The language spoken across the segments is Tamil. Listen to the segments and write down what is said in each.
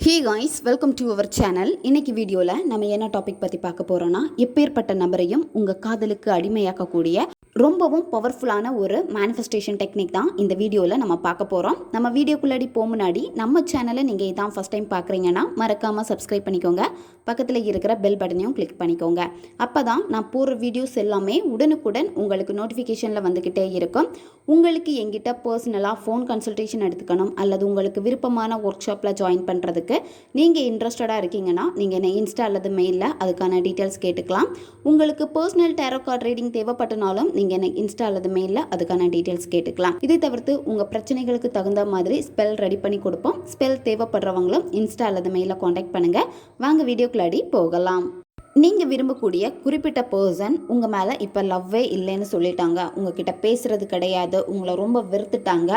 Hey guys welcome to our channel இன்னைக்கு வீடியோவில் நம்ம என்ன டாபிக் பற்றி பார்க்க போகிறோன்னா எப்பேற்பட்ட நபரையும் உங்கள் காதலுக்கு அடிமையாக்கக்கூடிய ரொம்பவும் பவர்ஃபுல்லான ஒரு மேனிஃபெஸ்டேஷன் டெக்னிக் தான் இந்த வீடியோவில் நம்ம பார்க்க போகிறோம் நம்ம வீடியோக்குள்ளாடி போக முன்னாடி நம்ம சேனலை நீங்கள் இதான் ஃபஸ்ட் டைம் பார்க்குறீங்கன்னா மறக்காமல் சப்ஸ்கிரைப் பண்ணிக்கோங்க. பக்கத்தில் இருக்கிற பெல் பட்டனையும் கிளிக் பண்ணிக்கோங்க. அப்போ தான் நான் போடுற வீடியோஸ் எல்லாமே உடனுக்குடன் உங்களுக்கு நோட்டிஃபிகேஷனில் வந்துக்கிட்டே இருக்கும். உங்களுக்கு எங்கிட்ட பர்சனலாக ஃபோன் கன்சல்டேஷன் எடுத்துக்கணும் அல்லது உங்களுக்கு விருப்பமான ஒர்க் ஷாப்பில் ஜாயின் பண்ணுறதுக்கு நீங்கள் இன்ட்ரெஸ்டடாக இருக்கீங்கன்னா நீங்கள் என்ன இன்ஸ்டா அல்லது மெயிலில் அதுக்கான டீட்டெயில்ஸ் கேட்டுக்கலாம். உங்களுக்கு பர்சனல் டேரோ கார்டு ரீடிங் தேவைப்பட்டனாலும் நீங்கள் என்ன இன்ஸ்டா அல்லது மெயிலில் அதுக்கான டீட்டெயில்ஸ் கேட்டுக்கலாம். இதை தவிர்த்து உங்கள் பிரச்சனைகளுக்கு தகுந்த மாதிரி ஸ்பெல் ரெடி பண்ணி கொடுப்போம். ஸ்பெல் தேவைப்படுறவங்களும் இன்ஸ்டா அல்லது மெயிலில் காண்டாக்ட் பண்ணுங்கள் வாங்க வீடியோக்குள்ளாடி போகலாம். நீங்கள் விரும்பக்கூடிய குறிப்பிட்ட பர்சன் உங்கள் மேலே இப்போ லவ்வே இல்லைன்னு சொல்லிட்டாங்க. உங்ககிட்ட பேசுகிறது கிடையாது. உங்களை ரொம்ப வெறுத்துட்டாங்க.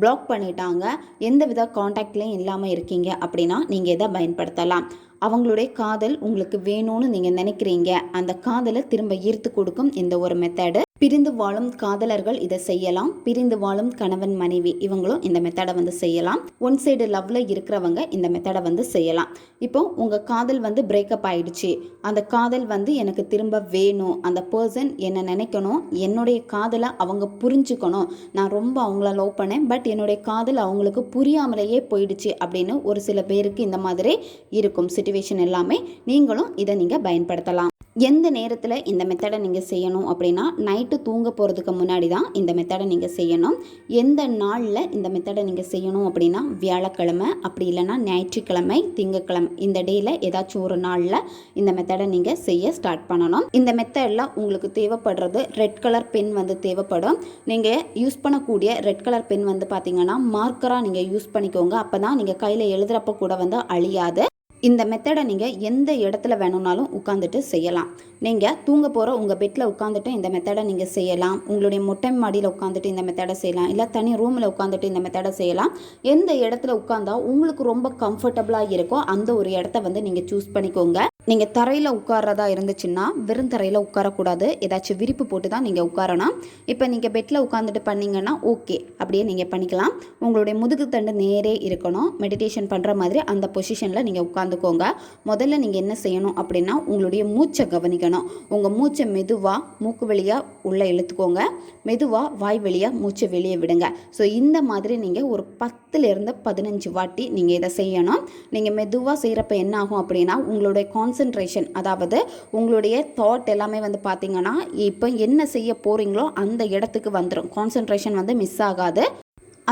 பிளாக் பண்ணிட்டாங்க. எந்த வித காண்டாக்ட்லேயும் இல்லாமல் இருக்கீங்க அப்படின்னா நீங்கள் இதை பயன்படுத்தலாம். அவங்களுடைய காதல் உங்களுக்கு வேணும்னு நீங்கள் நினைக்கிறீங்க. அந்த காதலை திரும்ப ஈர்த்து கொடுக்கும் இந்த ஒரு மெத்தடு பிரிந்து வாழும் காதலர்கள் இதை செய்யலாம். பிரிந்து வாழும் கணவன் மனைவி இவங்களும் இந்த மெத்தடை வந்து செய்யலாம். ஒன் சைடு லவ்வில் இருக்கிறவங்க இந்த மெத்தடை வந்து செய்யலாம். இப்போ உங்கள் காதல் வந்து பிரேக்கப் ஆயிடுச்சு. அந்த காதல் வந்து எனக்கு திரும்ப வேணும். அந்த பர்சன் என்னை நினைக்கணும்? என்னுடைய காதலை அவங்க புரிஞ்சுக்கணும். நான் ரொம்ப அவங்கள லவ் பண்ணேன். பட் என்னுடைய காதல் அவங்களுக்கு புரியாமலேயே போயிடுச்சு அப்படின்னு ஒரு சில பேருக்கு இந்த மாதிரி இருக்கும் சுச்சுவேஷன் எல்லாமே. நீங்களும் இதை நீங்கள் பயன்படுத்தலாம். எந்த நேரத்தில் இந்த மெத்தடை நீங்கள் செய்யணும் அப்படின்னா நைட்டு தூங்க போகிறதுக்கு முன்னாடி தான் இந்த மெத்தடை நீங்கள் செய்யணும். எந்த நாளில் இந்த மெத்தடை நீங்கள் செய்யணும் அப்படின்னா வியாழக்கிழமை அப்படி இல்லைன்னா ஞாயிற்றுக்கிழமை திங்கக்கிழமை இந்த டேயில் ஏதாச்சும் ஒரு நாளில் இந்த மெத்தடை நீங்கள் செய்ய ஸ்டார்ட் பண்ணணும். இந்த மெத்தடில் உங்களுக்கு தேவைப்படுறது ரெட் கலர் பென் வந்து தேவைப்படும். நீங்கள் யூஸ் பண்ணக்கூடிய ரெட் கலர் பென் வந்து பார்த்தீங்கன்னா மார்க்கராக நீங்கள் யூஸ் பண்ணிக்கோங்க. அப்போ தான் நீங்கள் கையில் எழுதுகிறப்ப கூட வந்து அழியாது. இந்த மெத்தடை நீங்கள் எந்த இடத்துல வேணும்னாலும் உட்காந்துட்டு செய்யலாம். நீங்கள் தூங்க போகிற உங்கள் பெட்டில் உட்காந்துட்டு இந்த மெத்தடை நீங்கள் செய்யலாம். உங்களுடைய மொட்டை மாடியில் உட்காந்துட்டு இந்த மெத்தடை செய்யலாம். இல்லை தனி ரூமில் உட்காந்துட்டு இந்த மெத்தடை செய்யலாம். எந்த இடத்துல உட்காந்தா உங்களுக்கு ரொம்ப கம்ஃபர்டபுளாக இருக்கோ அந்த ஒரு இடத்த வந்து நீங்கள் சூஸ் பண்ணிக்கோங்க. நீங்கள் தரையில் உட்கார்றதா இருந்துச்சுன்னா வெறும் தரையில் உட்காரக்கூடாது. ஏதாச்சும் விரிப்பு போட்டு தான் நீங்கள் உட்காரணும். இப்போ நீங்கள் பெட்டில் உட்காந்துட்டு பண்ணீங்கன்னா ஓகே. அப்படியே நீங்கள் பண்ணிக்கலாம். உங்களுடைய முதுகு தண்டு நேரே இருக்கணும். மெடிடேஷன் பண்ணுற மாதிரி அந்த பொசிஷனில் நீங்கள் உட்காந்துக்கோங்க முதல்ல நீங்கள் என்ன செய்யணும் அப்படின்னா உங்களுடைய மூச்சை கவனிக்கணும். உங்கள் மூச்சை மெதுவாக மூக்கு வழியாக உள்ளே இழுத்துக்கோங்க. மெதுவாக வாய் வழியாக மூச்சை வெளியே விடுங்க. ஸோ இந்த மாதிரி நீங்கள் ஒரு பத்துலேருந்து பதினஞ்சு வாட்டி நீங்கள் இதை செய்யணும். நீங்கள் மெதுவாக செய்கிறப்ப என்ன ஆகும் அப்படின்னா உங்களுடைய கான்சென்ட்ரேஷன் அதாவது உங்களுடைய தாட் எல்லாமே வந்து பார்த்தீங்கன்னா இப்போ என்ன செய்ய போகிறீங்களோ அந்த இடத்துக்கு வந்துடும் கான்சென்ட்ரேஷன் வந்து மிஸ் ஆகாது.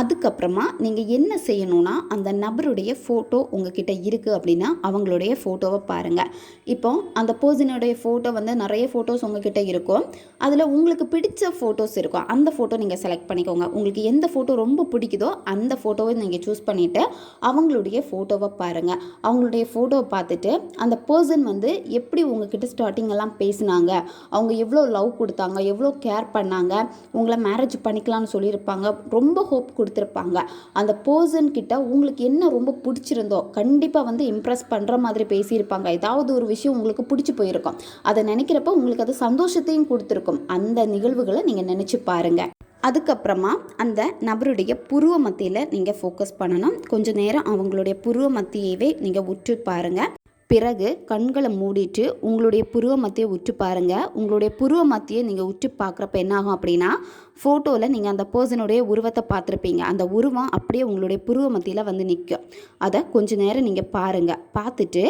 அதுக்கப்புறமா நீங்கள் என்ன செய்யணும்னா அந்த நபருடைய ஃபோட்டோ உங்ககிட்ட இருக்குது அப்படின்னா அவங்களுடைய ஃபோட்டோவை பாருங்கள் இப்போ அந்த பர்சனுடைய ஃபோட்டோ வந்து நிறைய ஃபோட்டோஸ் உங்ககிட்ட இருக்கும். அதில் உங்களுக்கு பிடிச்ச ஃபோட்டோஸ் இருக்கும் அந்த ஃபோட்டோ நீங்கள் செலக்ட் பண்ணிக்கோங்க. உங்களுக்கு எந்த ஃபோட்டோ ரொம்ப பிடிக்குதோ அந்த ஃபோட்டோவை நீங்கள் சூஸ் பண்ணிவிட்டு அவங்களுடைய ஃபோட்டோவை பாருங்கள் அவங்களுடைய ஃபோட்டோவை பார்த்துட்டு அந்த பர்சன் வந்து எப்படி உங்ககிட்ட ஸ்டார்டிங்கெல்லாம் பேசினாங்க அவங்க எவ்வளோ லவ் கொடுத்தாங்க எவ்வளோ கேர் பண்ணாங்க உங்களை மேரேஜ் பண்ணிக்கலாம்னு சொல்லியிருப்பாங்க ரொம்ப ஹோப் கொடுத்துருப்பாங்க. அந்த பர்சன் கிட்ட உங்களுக்கு என்ன ரொம்ப பிடிச்சிருந்தோ கண்டிப்பாக வந்து இம்ப்ரெஸ் பண்ணுற மாதிரி பேசியிருப்பாங்க. ஏதாவது ஒரு விஷயம் உங்களுக்கு பிடிச்சி போயிருக்கும். அதை நினைக்கிறப்ப உங்களுக்கு அது சந்தோஷத்தையும் கொடுத்துருக்கும். அந்த நிகழ்வுகளை நீங்கள் நினச்சி பாருங்கள் அதுக்கப்புறமா அந்த நபருடைய புருவ மத்தியில் நீங்கள் ஃபோக்கஸ் பண்ணணும். கொஞ்சம் நேரம் அவங்களுடைய புருவ மத்தியவே நீங்கள் உற்று பாருங்கள் பிறகு கண்களை மூடிட்டு உங்களுடைய புருவ மத்தியை உற்று பாருங்கள் உங்களுடைய புருவ மத்தியை நீங்கள் உற்று பார்க்குறப்ப என்னாகும் அப்படின்னா ஃபோட்டோவில் நீங்கள் அந்த பர்சனுடைய உருவத்தை பார்த்துருப்பீங்க. அந்த உருவம் அப்படியே உங்களுடைய புருவ மத்தியில் வந்து நிற்கும் அதை கொஞ்ச நேரம் நீங்கள் பாருங்கள் பார்த்துட்டு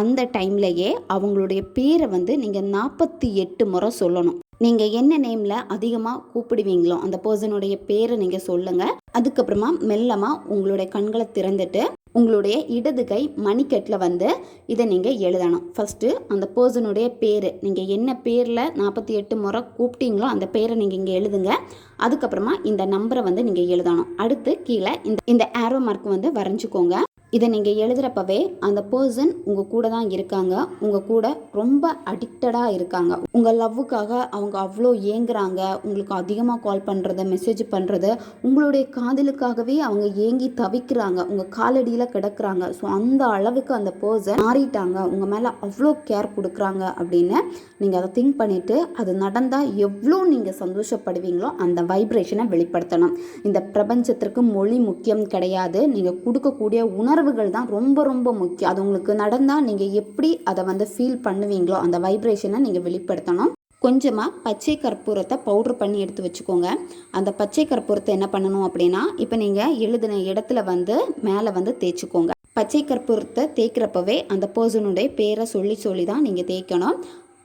அந்த டைம்லையே அவங்களுடைய பேரை வந்து நீங்கள் நாற்பத்தி எட்டு முறை சொல்லணும். நீங்கள் என்ன நேமில் அதிகமாக கூப்பிடுவீங்களோ அந்த பர்சனுடைய பேரை நீங்கள் சொல்லுங்கள் அதுக்கப்புறமா மெல்லமாக உங்களுடைய கண்களை திறந்துட்டு உங்களுடைய இடது கை மணிக்கட்டில் வந்து இதை நீங்கள் எழுதணும். ஃபஸ்ட்டு அந்த பர்சனுடைய பேர். நீங்கள் என்ன பேரில் நாற்பத்தி எட்டு முறை கூப்பிட்டீங்களோ அந்த பேரை நீங்கள் இங்கே எழுதுங்க. அதுக்கப்புறமா இந்த நம்பரை வந்து நீங்கள் எழுதணும். அடுத்து கீழே இந்த இந்த ஆரோ மார்க் வந்து வரைஞ்சிக்கோங்க. இதை நீங்கள் எழுதுகிறப்பவே அந்த பர்சன் உங்கள் கூட தான் இருக்காங்க. உங்கள் கூட ரொம்ப அடிக்டடாக இருக்காங்க. உங்கள் லவ்வுக்காக அவங்க அவ்வளோ ஏங்குறாங்க. உங்களுக்கு அதிகமாக கால் பண்ணுறது மெசேஜ் பண்ணுறது உங்களுடைய காதலுக்காகவே அவங்க ஏங்கி தவிக்கிறாங்க. உங்கள் காலடியில் கிடக்குறாங்க. ஸோ அந்த அளவுக்கு அந்த பர்சன் மாறிட்டாங்க. உங்கள் மேலே அவ்வளோ கேர் கொடுக்குறாங்க அப்படின்னு நீங்கள் அதை திங்க் பண்ணிவிட்டு அது நடந்தால் எவ்வளோ நீங்கள் சந்தோஷப்படுவீங்களோ அந்த வைப்ரேஷனை வெளிப்படுத்தணும். இந்த பிரபஞ்சத்திற்கு மொழி முக்கியம் கிடையாது. நீங்கள் கொடுக்கக்கூடிய உணர்வு உணர்வுகள் தான் ரொம்ப ரொம்ப முக்கியம். அது உங்களுக்கு நடந்தால் நீங்கள் எப்படி அதை வந்து ஃபீல் பண்ணுவீங்களோ அந்த வைப்ரேஷனை நீங்கள் வெளிப்படுத்தணும். கொஞ்சமாக பச்சை கற்பூரத்தை பவுடர் பண்ணி எடுத்து வச்சுக்கோங்க. அந்த பச்சை கற்பூரத்தை என்ன பண்ணணும் அப்படின்னா இப்போ நீங்கள் எழுதின இடத்துல வந்து மேலே வந்து தேய்ச்சிக்கோங்க. பச்சை கற்பூரத்தை தேய்க்கிறப்பவே அந்த பர்சனுடைய பேரை சொல்லி சொல்லி தான் நீங்கள் தேய்க்கணும்.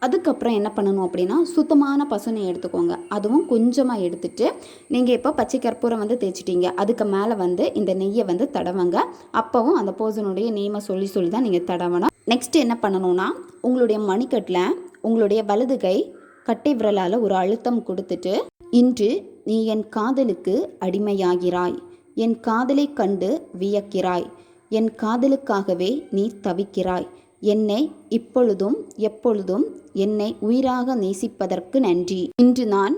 அதுக்கப்புறம் என்ன பண்ணணும் அப்படின்னா சுத்தமான பசுனை எடுத்துக்கோங்க. அதுவும் கொஞ்சமாக எடுத்துட்டு நீங்கள் இப்போ பச்சை கற்பூரம் வந்து தேய்ச்சிட்டீங்க. அதுக்கு மேலே வந்து இந்த நெய்யை வந்து தடவங்க. அப்போவும் அந்த பர்சனுடைய நேமை சொல்லி சொல்லி தான் நீங்கள் தடவணும். நெக்ஸ்ட் என்ன பண்ணணும்னா உங்களுடைய மணிக்கட்டில் உங்களுடைய வலது கை கட்டை விரலால் ஒரு அழுத்தம் கொடுத்துட்டு இன்று நீ என் காதலுக்கு அடிமையாகிறாய். என் காதலை கண்டு வியக்கிறாய். என் காதலுக்காகவே நீ தவிக்கிறாய். என்னை இப்பொழுதும் எப்பொழுதும் என்னை உயிராக நேசிப்பதற்கு நன்றி. இன்று நான்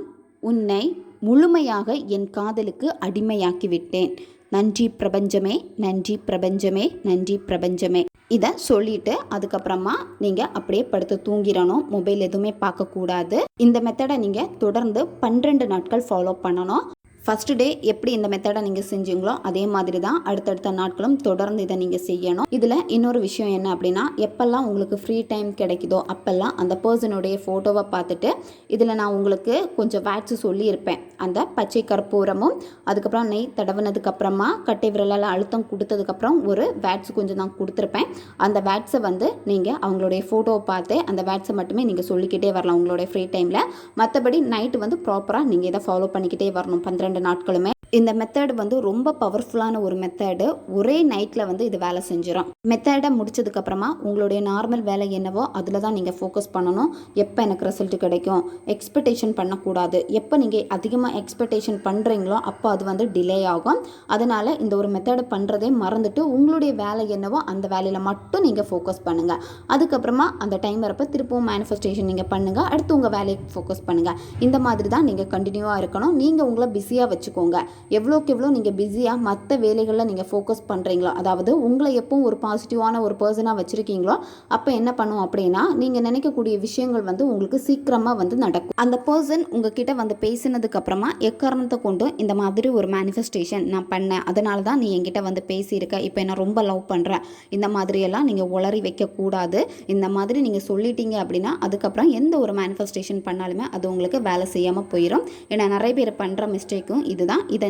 உன்னை முழுமையாக என் காதலுக்கு அடிமையாக்கிவிட்டேன். நன்றி பிரபஞ்சமே நன்றி பிரபஞ்சமே நன்றி பிரபஞ்சமே. இதை சொல்லிட்டு அதுக்கப்புறமா நீங்கள் அப்படியே படுத்து தூங்கிடணும். மொபைல் எதுவுமே பார்க்கக்கூடாது. இந்த மெத்தடை நீங்கள் தொடர்ந்து பன்னிரெண்டு நாட்கள் ஃபாலோ பண்ணணும். ஃபஸ்ட்டு டே எப்படி இந்த மெத்தடை நீங்கள் செஞ்சீங்களோ அதே மாதிரி தான் அடுத்தடுத்த நாட்களும் தொடர்ந்து இதை நீங்கள் செய்யணும். இதில் இன்னொரு விஷயம் என்ன அப்படின்னா எப்பெல்லாம் உங்களுக்கு ஃப்ரீ டைம் கிடைக்குதோ அப்போல்லாம் அந்த பர்சனுடைய ஃபோட்டோவை பார்த்துட்டு இதில் நான் உங்களுக்கு கொஞ்சம் வேட்ஸு சொல்லியிருப்பேன். அந்த பச்சை கற்பூரமும் அதுக்கப்புறம் நெய் தடவினதுக்கப்புறமா கட்டை விரலால் அழுத்தம் கொடுத்ததுக்கப்புறம் ஒரு வேட்ஸ் கொஞ்சம் நான் கொடுத்துருப்பேன். அந்த வேட்ஸை வந்து நீங்கள் அவங்களுடைய ஃபோட்டோவை பார்த்து அந்த வேட்ஸை மட்டுமே நீங்கள் சொல்லிக்கிட்டே வரலாம் உங்களுடைய ஃப்ரீ டைமில் மற்றபடி நைட்டு வந்து ப்ராப்பராக நீங்கள் இதை ஃபாலோ பண்ணிக்கிட்டே வரணும். பன்னிரெண்டு நாட்களுமே இந்த மெத்தடு வந்து ரொம்ப பவர்ஃபுல்லான ஒரு மெத்தடு ஒரே நைட்டில் வந்து இது வேலை செஞ்சிடும் மெத்தடை முடிச்சதுக்கப்புறமா உங்களுடைய நார்மல் வேலை என்னவோ அதில் தான் நீங்கள் ஃபோக்கஸ் பண்ணணும். எப்போ எனக்கு ரிசல்ட் கிடைக்கும்? எக்ஸ்பெக்டேஷன் பண்ணக்கூடாது. எப்போ நீங்கள் அதிகமாக எக்ஸ்பெக்டேஷன் பண்ணுறீங்களோ அப்போ அது வந்து டிலே ஆகும். அதனால் இந்த ஒரு மெத்தடை பண்ணுறதே மறந்துட்டு உங்களுடைய வேலை என்னவோ அந்த வேலையில் மட்டும் நீங்கள் ஃபோக்கஸ் பண்ணுங்கள் அதுக்கப்புறமா அந்த டைம் வரப்போ திருப்பவும் மேனிஃபெஸ்டேஷன் நீங்கள் பண்ணுங்கள் அடுத்து உங்கள் வேலையை ஃபோக்கஸ் பண்ணுங்கள் இந்த மாதிரி தான் நீங்கள் கண்டினியூவாக இருக்கணும். நீங்கள் உங்களை பிஸியாக வச்சுக்கோங்க. எவ்வளோக்கு எவ்வளோ நீங்கள் பிஸியாக மற்ற வேலைகளில் நீங்கள் ஃபோக்கஸ் பண்ணுறீங்களோ அதாவது உங்களை எப்பவும் ஒரு பாசிட்டிவான ஒரு பர்சனாக வச்சுருக்கீங்களோ அப்போ என்ன பண்ணும் அப்படின்னா நீங்கள் நினைக்கக்கூடிய விஷயங்கள் வந்து உங்களுக்கு சீக்கிரமாக வந்து நடக்கும். அந்த பர்சன் உங்ககிட்ட வந்து பேசினதுக்கப்புறமா எக்காரணத்தை கொண்டும் இந்த மாதிரி ஒரு மேனிஃபெஸ்டேஷன் நான் பண்ணேன். அதனால தான் நீ என்கிட்ட வந்து பேசியிருக்க. இப்போ என்ன ரொம்ப லவ் பண்ணுறேன் இந்த மாதிரியெல்லாம் நீங்கள் உளறி வைக்கக்கூடாது. இந்த மாதிரி நீங்கள் சொல்லிட்டீங்க அப்படின்னா அதுக்கப்புறம் எந்த ஒரு மேனிஃபெஸ்டேஷன் பண்ணாலுமே அது உங்களுக்கு வேலை செய்யாமல் போயிடும் ஏன்னா நிறைய பேர் பண்ணுற மிஸ்டேக்கும் இதுதான். இதை